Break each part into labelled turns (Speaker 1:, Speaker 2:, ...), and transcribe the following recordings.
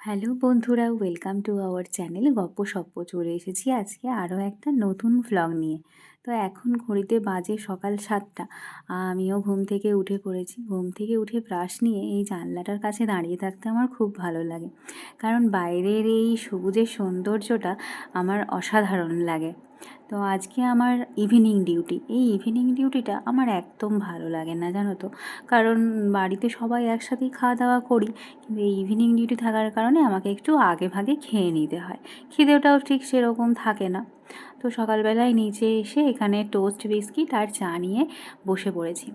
Speaker 1: Hello বন্ধুরা, welcome to our channel গপ্প সপ্প। চলে এসেছি আজকে আরও একটা নতুন ভ্লগ নিয়ে। তো এখন ঘড়িতে বাজে সকাল সাতটা। আমিও ঘুম থেকে উঠে পড়েছি। ঘুম থেকে উঠে ব্রাশ নিয়ে এই জানলাটার কাছে দাঁড়িয়ে থাকতে আমার খুব ভালো লাগে। কারণ বাইরের এই সবুজের সৌন্দর্যটা আমার অসাধারণ লাগে। তো আজকে আমার ইভিনিং ডিউটি এই ইভিনিং ডিউটিটা আমার একদম ভালো লাগে না, জানো তো। কারণ বাড়িতে সবাই একসাথেই খাওয়া দাওয়া করি, কিন্তু এই ইভিনিং ডিউটি থাকার কারণে আমাকে একটু আগে ভাগে খেয়ে নিতে হয়। খিদেওটাও ঠিক সেরকম থাকে না। তো সকালবেলায় নিচে এসে এখানে টোস্ট বিস্কিট আর চা নিয়ে বসে পড়েছি।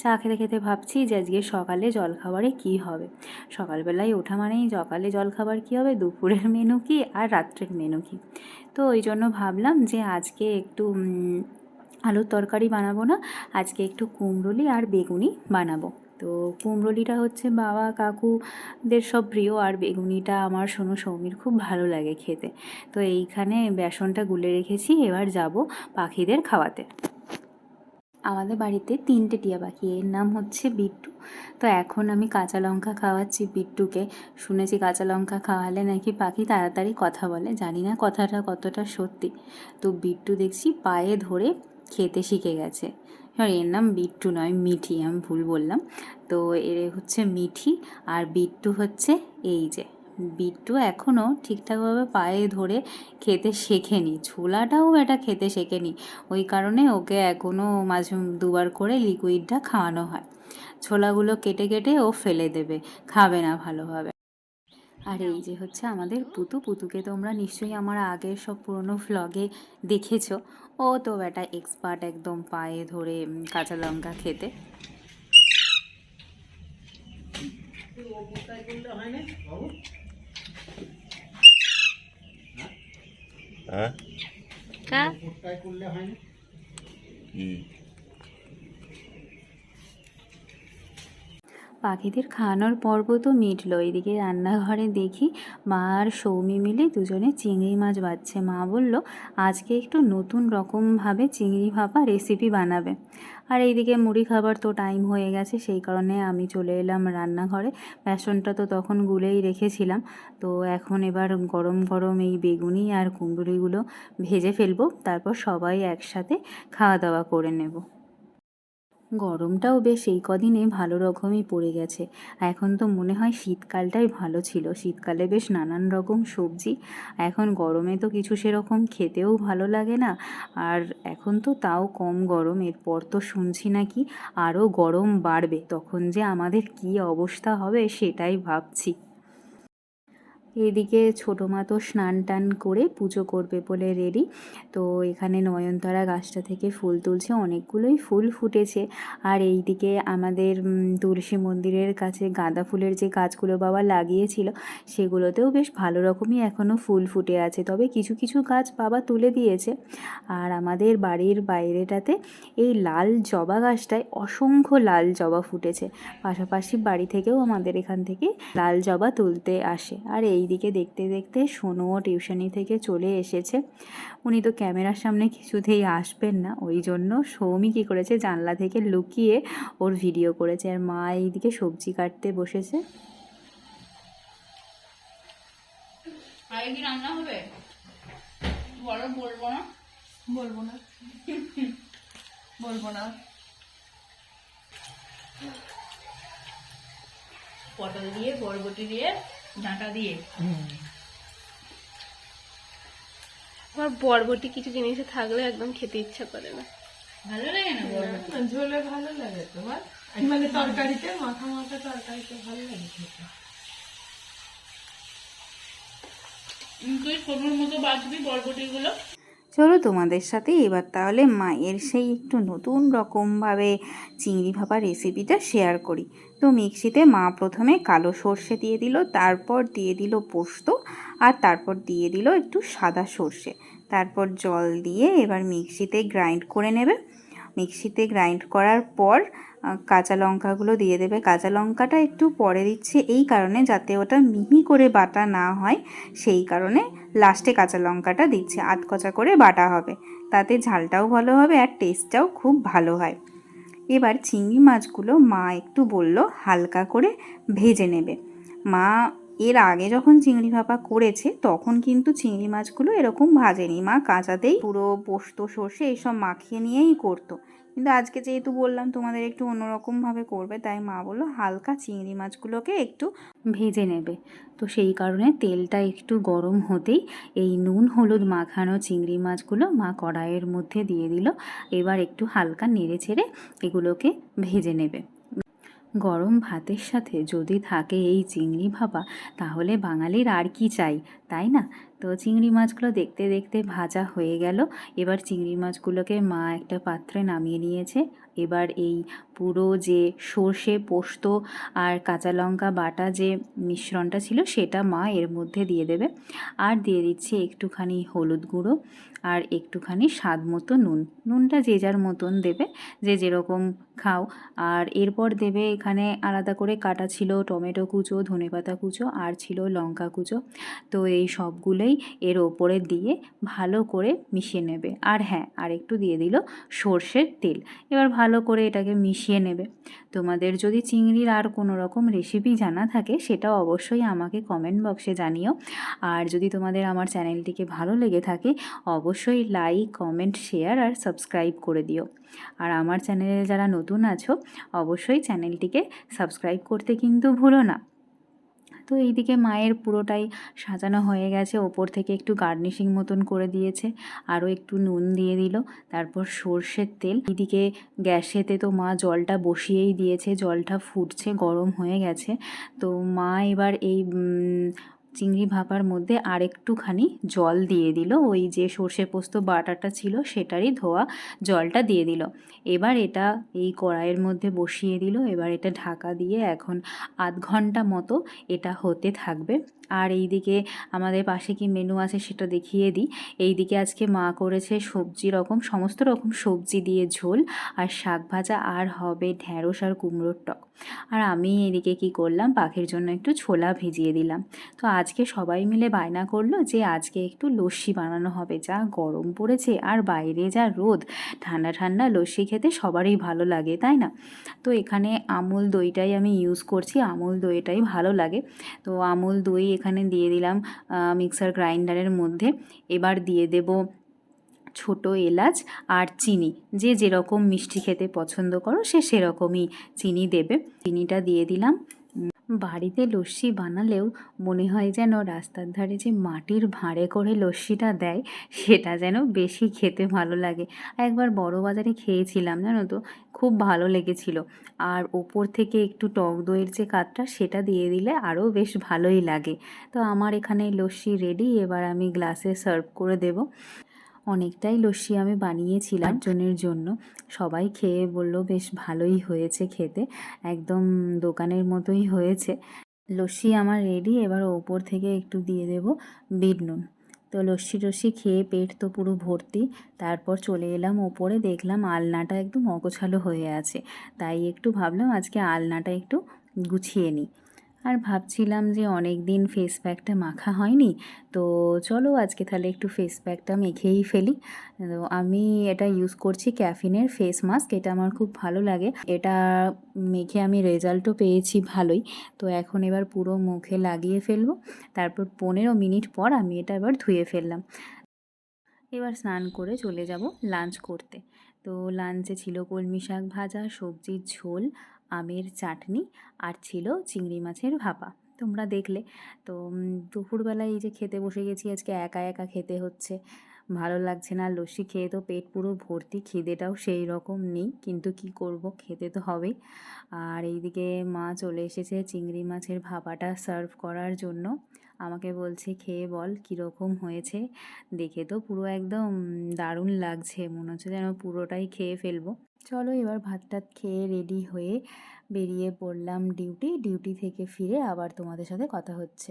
Speaker 1: চা খেতে খেতে ভাবছি যে আজকে সকালে জলখাবারে কী হবে। সকালবেলায় ওঠা মানেই সকালে জলখাবার কী হবে, দুপুরের মেনু কী, আর রাত্রের মেনু কী। তো ওই জন্য ভাবলাম যে আজকে একটু আলুর তরকারি বানাবো না, আজকে একটু কুমড়োলি আর বেগুনি বানাবো। তো কুমড়োলিটা হচ্ছে বাবা, কাকুদের সব প্রিয়, আর বেগুনিটা আমার সোনু সৌমির খুব ভালো লাগে খেতে। তো এইখানে বেসনটা গুলে রেখেছি, এবার যাব পাখিদের খাওয়াতে। আমাদের বাড়িতে তিনটে টিয়া পাখি, এর নাম হচ্ছে বিট্টু। তো এখন আমি কাঁচা লঙ্কা খাওয়াচ্ছি বিট্টুকে। শুনেছি কাঁচা লঙ্কা খাওয়ালে নাকি পাখি তাড়াতাড়ি কথা বলে। জানি না কথাটা কতটা সত্যি। তো বিট্টু দেখছি পায়ে ধরে খেতে শিখে গেছে। সরি এর নাম বিট্টু নয়, মিঠি, আমি ভুল বললাম। তো এর হচ্ছে মিঠি আর বিট্টু হচ্ছে এই যে। বিট্টু এখনও ঠিকঠাকভাবে পায়ে ধরে খেতে শেখেনি। ছোলাটাও এটা খেতে শেখেনি। ওই কারণে ওকে এখনও মাঝে দুবার করে লিকুইডটা খাওয়ানো হয়। ছোলাগুলো কেটে কেটে ও ফেলে দেবে। খাবে না ভালোভাবে। আর এই যে হচ্ছে আমাদের পুতু। পুতুকে তোমরা নিশ্চয়ই আমার আগের সব পুরনো ভ্লগে দেখেছ। ও তো একটা এক্সপার্ট একদম পায়ে ধরে কাঁচা লঙ্কা খেতে।
Speaker 2: হ্যাঁ
Speaker 1: কা?
Speaker 2: হুম
Speaker 1: পাখিদের খাওয়ানোর পর্ব তো মিটলো। এদিকে রান্নাঘরে দেখি মা আর সৌমি মিলে দুজনে চিংড়ি মাছ বাচ্ছে মা বলল আজকে একটু নতুন রকমভাবে চিংড়ি ভাপা রেসিপি বানাবে। আর এইদিকে মুড়ি খাবার তো টাইম হয়ে গেছে, সেই কারণে আমি চলে এলাম রান্নাঘরে। বেসনটা তো তখন গুলেই রেখেছিলাম। তো এখন এবার গরম গরম এই বেগুনি আর কুমড়িগুলো ভেজে ফেলব, তারপর সবাই একসাথে খাওয়া দাওয়া করে নেব। গরমটাও বেশ এই কদিনে ভালো রকমই পড়ে গেছে। এখন তো মনে হয় শীতকালটাই ভালো ছিল। শীতকালে বেশ নানান রকম সবজি, এখন গরমে তো কিছু সেরকম খেতেও ভালো লাগে না। আর এখন তো তাও কম গরম, এরপর তো শুনছি নাকি আরও গরম বাড়বে। তখন যে আমাদের কী অবস্থা হবে সেটাই ভাবছি। এদিকে ছোটো মা তো স্নান টান করে পুজো করবে বলে রেডি তো এখানে নয়নতারা গাছটা থেকে ফুল তুলছে, অনেকগুলোই ফুল ফুটেছে। আর এই দিকে আমাদের তুলসী মন্দিরের কাছে গাঁদা ফুলের যে গাছগুলো বাবা লাগিয়েছিল, সেগুলোতেও বেশ ভালো রকমই এখনও ফুল ফুটে আছে। তবে কিছু কিছু গাছ বাবা তুলে দিয়েছে। আর আমাদের বাড়ির বাইরেটাতে এই লাল জবা গাছটায় অসংখ্য লাল জবা ফুটেছে। পাশাপাশি বাড়ি থেকেও আমাদের এখান থেকে লাল জবা তুলতে আসে। আর এই দিকে দেখতে দেখতে সোনুও টিউশনি থেকে চলে এসেছে। উনি তো ক্যামেরার সামনে কিছুতেই আসবেন না। ওই জন্য সৌমি কী করেছে জানলা থেকে লুকিয়ে ওর ভিডিও করেছে। আর মা এইদিকে সবজি কাটতে বসেছে।
Speaker 3: রান্না হবে? বলো বলব না?
Speaker 4: বলব না। বলব না।
Speaker 3: পটল দিয়ে বরবটি দিয়ে ডাঁটা দিয়ে।
Speaker 4: আমার বরবটি কিছু জিনিসে থাকলে একদম খেতে ইচ্ছা করে না।
Speaker 3: ভালো লাগে না বরবটি?
Speaker 4: ঝোলে ভালো লাগে তোমার? মানে তরকারিতে মাথা মাথা তরকারিতে ভালো লাগে খেতে।
Speaker 3: তুই সবুর মতো বাঁচবি বরবটিগুলো?
Speaker 1: চলো তোমাদের সাথে এবার তাহলে মায়ের সেই একটু নতুন রকমভাবে চিংড়ি ভাপা রেসিপিটা শেয়ার করি। তো মিক্সিতে মা প্রথমে কালো সর্ষে দিয়ে দিল, তারপর দিয়ে দিল পোস্ত, আর তারপর দিয়ে দিল একটু সাদা সর্ষে। তারপর জল দিয়ে এবার মিক্সিতে গ্রাইন্ড করে নেবে। মিক্সিতে গ্রাইন্ড করার পর কাঁচা লঙ্কাগুলো দিয়ে দেবে। কাঁচা লঙ্কাটা একটু পরে দিচ্ছে এই কারণে যাতে ওটা মিহি করে বাটা না হয়, সেই কারণে লাস্টে কাঁচা লঙ্কাটা দিচ্ছে, আধকচা করে বাটা হবে। তাতে ঝালটাও ভালো হবে আর টেস্টটাও খুব ভালো হয়। এবার চিংড়ি মাছগুলো মা একটু বলল হালকা করে ভেজে নেবে। মা এর আগে যখন চিংড়ি ভাপা করেছে, তখন কিন্তু চিংড়ি মাছগুলো এরকম ভাজেনি। মা কাঁচাতেই পুরো পোস্ত, সর্ষে এইসব মাখিয়ে নিয়েই করতো। কিন্তু আজকে যেহেতু বললাম তোমাদের একটু অন্যরকমভাবে করবে, তাই মা বলল হালকা চিংড়ি মাছগুলোকে একটু ভেজে নেবে। তো সেই কারণে তেলটা একটু গরম হতেই এই নুন হলুদ মাখানো চিংড়ি মাছগুলো মা কড়াইয়ের মধ্যে দিয়ে দিল। এবার একটু হালকা নেড়ে ছেড়ে এগুলোকে ভেজে নেবে। গরম ভাতের সাথে যদি থাকে এই চিংড়ি ভাপা, তাহলে বাঙালির আর কি চাই, তাই না? তো চিংড়ি মাছগুলো দেখতে দেখতে ভাজা হয়ে গেল। এবার চিংড়ি মাছগুলোকে মা একটা পাত্রে নামিয়ে নিয়েছে। এবার এই পুরো যে সর্ষে পোস্ত আর কাঁচা লঙ্কা বাটা যে মিশ্রণটা ছিল, সেটা মা এর মধ্যে দিয়ে দেবে। আর দিয়ে দিচ্ছে একটুখানি হলুদ গুঁড়ো আর একটুখানি স্বাদ মতো নুন। নুনটা যে যার মতন দেবে, যে যেরকম খাও। আর এরপর দেবে এখানে আলাদা করে কাটা ছিল টমেটো কুচো, ধনেপাতা কুচো আর ছিল লঙ্কা কুচো। তো এই সবগুলোই এর ওপরে দিয়ে ভালো করে মিশিয়ে নেবে। আর হ্যাঁ আর একটু দিয়ে দিল সর্ষের তেল। এবার ভালো করে এটাকে মিশিয়ে নেবে। তোমাদের যদি চিংড়ির আর কোনো রকম রেসিপি জানা থাকে সেটা অবশ্যই আমাকে কমেন্ট বক্সে জানিও। আর যদি তোমাদের আমার চ্যানেলটিকে ভালো লেগে থাকে, অবশ্যই লাইক কমেন্ট শেয়ার আর সাবস্ক্রাইব করে দিও। আর আমার চ্যানেলে যারা নতুন আছো, অবশ্যই চ্যানেলটিকে সাবস্ক্রাইব করতে কিন্তু ভুলো না। তো এইদিকে মায়ের পুরোটাই সাজানো হয়ে গেছে। ওপর থেকে একটু গার্নিশিং মতন করে দিয়েছে। আরও একটু নুন দিয়ে দিল। তারপর সর্ষের তেল। এদিকে গ্যাসেতে তো মা জলটা বসিয়েই দিয়েছে। জলটা ফুটছে, গরম হয়ে গেছে। তো মা এবার এই চিংড়ি ভাপার মধ্যে আর একটুখানি জল দিয়ে দিল। ওই যে সর্ষে পোস্ত বাটাটা ছিল সেটারই ধোয়া জলটা দিয়ে দিল। এবার এটা এই কড়াইয়ের মধ্যে বসিয়ে দিল। এবার এটা ঢাকা দিয়ে এখন আধ ঘণ্টা মতো এটা হতে থাকবে। আর এইদিকে আমাদের পাশে কি মেনু আছে সেটা দেখিয়ে দিই। এই দিকে আজকে মা করেছে সবজি রকম, সমস্ত রকম সবজি দিয়ে ঝোল আর শাক ভাজা আর হবে ঢ্যাঁড়স আর কুমড়োর টক। আর আমি এদিকে কি করলাম, পাখির জন্য একটু ছোলা ভিজিয়ে দিলাম। তো আজকে সবাই মিলে বায়না করল যে আজকে একটু লস্যি বানানো হবে। যা গরম পড়েছে আর বাইরে যা রোদ, ঠান্ডা ঠান্ডা লস্যি খেতে সবারই ভালো লাগে, তাই না? তো এখানে আমুল দইটাই আমি ইউজ করছি, আমুল দইটাই ভালো লাগে। তো আমুল দই এখানে দিয়ে দিলাম মিক্সার গ্রাইন্ডারের মধ্যে। এবার দিয়ে দেব ছোট এলাচ আর চিনি। যে যেরকম মিষ্টি খেতে পছন্দ করো, সে সেরকমই চিনি দেবে। চিনিটা দিয়ে দিলাম। বাড়িতে লস্যি বানালেও মনে হয় যেন রাস্তার ধারে যে মাটির ভাঁড়ে করে লস্যিটা দেয়, সেটা যেন বেশি খেতে ভালো লাগে। একবার বড় বাজারে খেয়েছিলাম, জানো তো? খুব ভালো লেগেছিল। আর ওপর থেকে একটু টক দইয়ের যে কাঠটা সেটা দিয়ে দিলে আরও বেশ ভালোই লাগে। তো আমার এখানে লস্যি রেডি এবার আমি গ্লাসে সার্ভ করে দেব। অনেকটাই লস্যি আমি বানিয়েছিলাম জনের জন্য। সবাই খেয়ে বলল, বেশ ভালোই হয়েছে খেতে। একদম দোকানের মতোই হয়েছে। লস্যি আমার রেডি এবার ওপর থেকে একটু দিয়ে দেব বিট নুন। তো লস্যি টস্যি খেয়ে পেট তো পুরো ভর্তি। তারপর চলে এলাম ওপরে, দেখলাম আলনাটা একদম অগোছালো হয়ে আছে। তাই একটু ভাবলাম আজকে আলনাটা একটু গুছিয়ে নিই। আর ভাবছিলাম যে অনেক দিন ফেস প্যাকটা মাখা হয়নি, তো চলো আজকে তাহলে একটু ফেস প্যাকটা মেখেই ফেলি। তো আমি এটা ইউজ করছি ক্যাফিনের ফেস মাস্ক এটা আমার খুব ভালো লাগে। এটা মেখে আমি রেজাল্টও পেয়েছি ভালোই। তো এখন এবার পুরো মুখে লাগিয়ে ফেলব, তারপর পনেরো মিনিট পর আমি এটা এবার ধুয়ে ফেললাম। এবার স্নান করে চলে যাব লাঞ্চ করতে। তো লাঞ্চে ছিল কলমি শাক ভাজা, সবজির ঝোল আমের চাটনি আর ছিল চিংড়ি মাছের ভাপা। তোমরা দেখলে। তো দুপুরবেলায় এই যে খেতে বসে গেছি, আজকে একা একা খেতে হচ্ছে। ভালো লাগছে না, লস্যি খেয়ে তো পেট পুরো ভর্তি, খিদেটাও সেই রকম নেই। কিন্তু কি করব, খেতে তো হবেই। আর এইদিকে মা চলে এসেছে চিংড়ি মাছের ভাপাটা সার্ভ করার জন্য। আমাকে বলছে, খেয়ে বল, কীরকম হয়েছে? দেখে তো পুরো একদম দারুণ লাগছে। মনে হচ্ছে যেন পুরোটাই খেয়ে ফেলব। চলো এবার ভাত টাত খেয়ে রেডি হয়ে বেরিয়ে পড়লাম ডিউটি ডিউটি থেকে ফিরে আবার তোমাদের সাথে কথা হচ্ছে।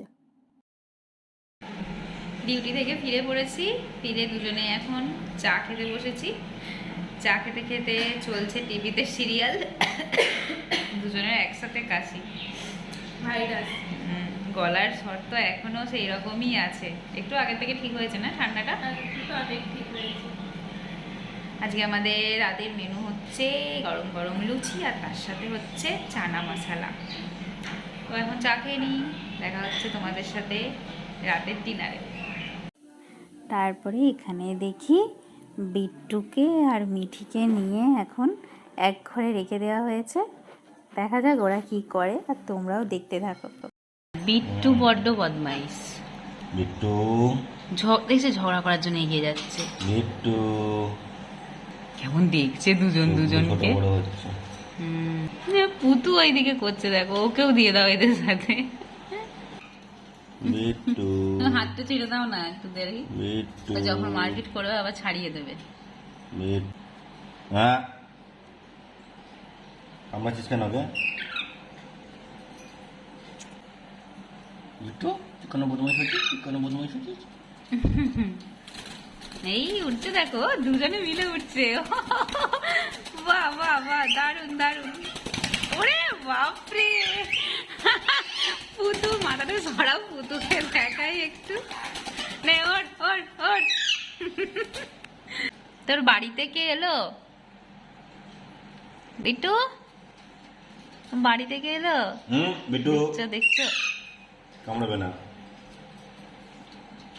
Speaker 3: ডিউটি থেকে ফিরে পড়েছি ফিরে দুজনে এখন চা খেতে বসেছি। চা খেতে খেতে চলছে টিভিতে সিরিয়াল দুজনের একসাথে কাশি।
Speaker 4: ভাইরাস
Speaker 3: গলার স্বর তো এখনও সেই রকমই আছে। একটু আগে থেকে ঠিক হয়েছে না ঠান্ডাটা?
Speaker 4: ঠিক হয়েছে।
Speaker 3: আজকে আমাদের রাতের মেনু হচ্ছে গরম গরম লুচি আর তার সাথে হচ্ছে চানা মশলা। তো এখন চা খেয়ে নিই দেখা হচ্ছে তোমাদের সাথে রাতের ডিনারে
Speaker 1: তারপরে এখানে দেখি বিট্টুকে আর মিঠিকে নিয়ে এখন এক ঘরে রেখে দেওয়া হয়েছে। দেখা যাক ওরা কি করে আর তোমরাও দেখতে থাকো।
Speaker 3: বিট্টু বড্ড বদমাইশ।
Speaker 2: বিট্টু।
Speaker 3: দেখছে ঝগড়া করার জন্য এগিয়ে যাচ্ছে।
Speaker 2: বিট্টু।
Speaker 3: কেমন দেখছে দুজন দুজনকে? পুতু ওইদিকে করছে দেখো ওকেও দিয়ে দাও এদের সাথে। হাতটা ছেড়ে দাও না একটু দেরি। যখন মার্কেট করবে আবার ছাড়িয়ে দেবে।
Speaker 2: হ্যাঁ? কেন ওকে? বিট্টু তুই কোনো বদমাইশ হচ্ছিস? কোনো বদমাইশ হচ্ছিস?
Speaker 3: এই উঠছে দেখো দুজনে মিলে উঠছে। বাহ বাহ বাহ দারুণ দারুণ ওরে বাপরে! পুতু মাথাটা সরাও পুতুকে দেখাই একটু। নে ওঠ ওঠ ওঠ। তোর বাড়িতে কে এলো? বিট্টু বাড়ি থেকে এলো?
Speaker 2: হুম বিট্টু
Speaker 3: দেখছ দেখছ।
Speaker 2: কামড়াবে না।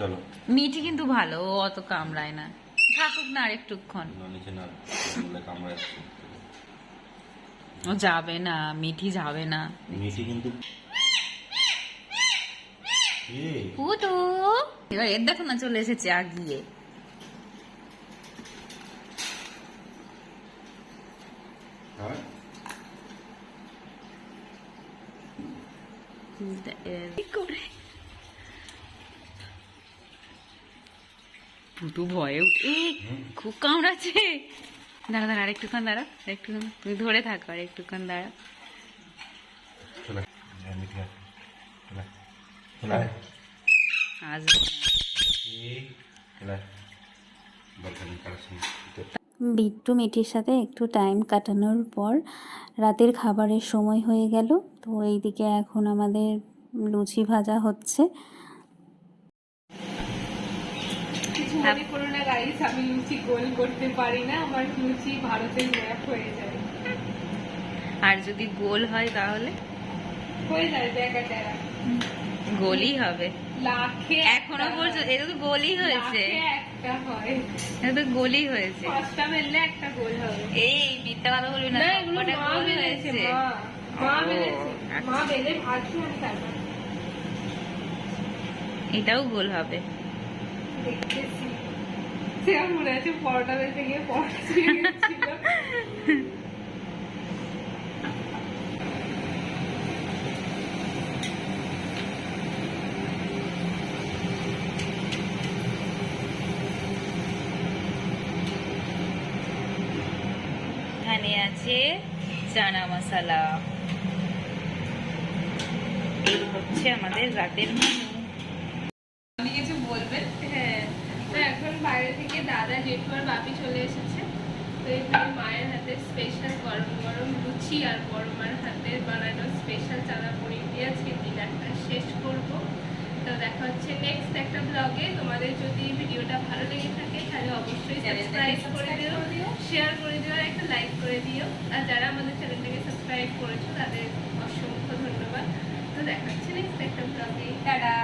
Speaker 2: চলো।
Speaker 3: মিঠি কিন্তু ভালো ও অত কামড়ায় না। থাকুক না আর একটুক্ষণ
Speaker 2: নিচে না বলে
Speaker 3: ও যাবে না মিঠি যাবে না।
Speaker 2: মিটি কিন্তু
Speaker 3: পুতু! এবার এর দেখো না চলে এসেছে আগিয়ে।
Speaker 2: হ্যাঁ?
Speaker 3: করে? পুতু ভয়ে উঠে খুব কামড়াচ্ছে। দাঁড়া দাঁড়া আরেকটুক্ষণ দাঁড়া একটুক্ষণ তুমি ধরে থাকো আর একটুক্ষণ দাঁড়া।
Speaker 1: বিট্টু মিঠির সাথে একটু টাইম কাটানোর পর রাতের খাবারের সময় হয়ে গেল। তো এইদিকে এখন আমাদের লুচি ভাজা হচ্ছে
Speaker 4: কিছু মনে করো না গাইস আমি লুচি গোল করতে পারি না আমার লুচি ভারতের ম্যাপ হয়ে যায়।
Speaker 3: আর যদি গোল হয় তাহলে?
Speaker 4: হয়ে যায়
Speaker 3: গোলই হবে।
Speaker 4: লাখে এখনও
Speaker 3: পর্যন্ত এটা তো গোলই হয়েছে।
Speaker 4: একটা হয়।
Speaker 3: এটা তো গোলই হয়েছে।
Speaker 4: পাঁচটা মেললে একটা গোল হবে।
Speaker 3: এই মিথ্যা কথা বলবি না
Speaker 4: না
Speaker 3: সবকটা গোল হয়েছে।
Speaker 4: মা।
Speaker 3: আচ্ছা।
Speaker 4: মা বেলে ভাজছে আমি তারপর
Speaker 3: এটাও গোল হবে।
Speaker 4: দেখতেছি। সে আমার মনে আছে পরোটা বেলতে গিয়ে পরোটা
Speaker 3: আছে চানা মশলা। এই হচ্ছে আমাদের রাতের মেনু
Speaker 4: আপনি কিছু বলবেন হ্যাঁ তো এখন বাইরে থেকে আর বাপি চলে এসেছে। তো এখানে মায়ের হাতে স্পেশাল গরম গরম লুচি আর বড় মার হাতের বানানো স্পেশাল চানা পনির দিয়ে আজকে ডিনারটা শেষ করব। তো দেখা হচ্ছে নেক্সট একটা ব্লগে তোমাদের যদি ভিডিওটা ভালো লেগে থাকে তাহলে অবশ্যই সাবস্ক্রাইব করে দিও শেয়ার করে দিও আর একটা লাইক করে দিও। আর যারা আমাদের চ্যানেলটাকে সাবস্ক্রাইব করেছ তাদের অসংখ্য ধন্যবাদ। তো দেখা হচ্ছে নেক্সট একটা ব্লগে টাটা